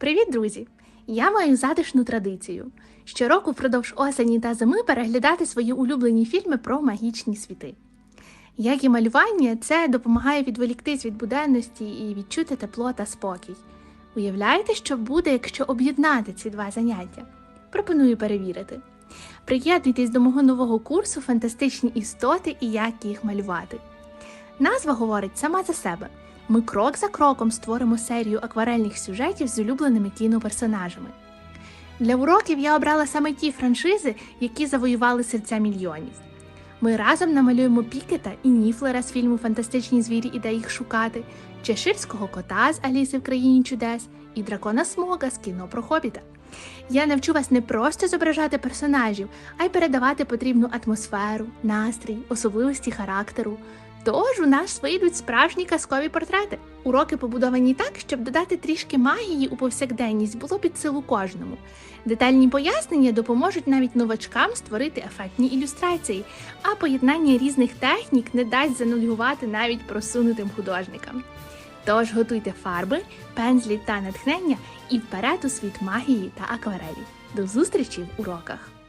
Привіт, друзі! Я маю затишну традицію щороку впродовж осені та зими переглядати свої улюблені фільми про магічні світи. Як і малювання, це допомагає відволіктись від буденності і відчути тепло та спокій. Уявляєте, що буде, якщо об'єднати ці два заняття? Пропоную перевірити. Приєднуйтесь до мого нового курсу Фантастичні істоти і як їх малювати. Назва говорить сама за себе. Ми крок за кроком створимо серію акварельних сюжетів з улюбленими кіноперсонажами. Для уроків я обрала саме ті франшизи, які завоювали серця мільйонів. Ми разом намалюємо Пікета і Ніфлера з фільму Фантастичні звірі і де їх шукати, Чеширського кота з Аліси в країні чудес і дракона Смога з кіно про Хобіта. Я навчу вас не просто зображати персонажів, а й передавати потрібну атмосферу, настрій, особливості характеру. Тож у нас вийдуть справжні казкові портрети. Уроки побудовані так, щоб додати трішки магії у повсякденність було під силу кожному. Детальні пояснення допоможуть навіть новачкам створити ефектні ілюстрації, а поєднання різних технік не дасть занудьгувати навіть просунутим художникам. Тож готуйте фарби, пензлі та натхнення і вперед у світ магії та акварелі. До зустрічі в уроках!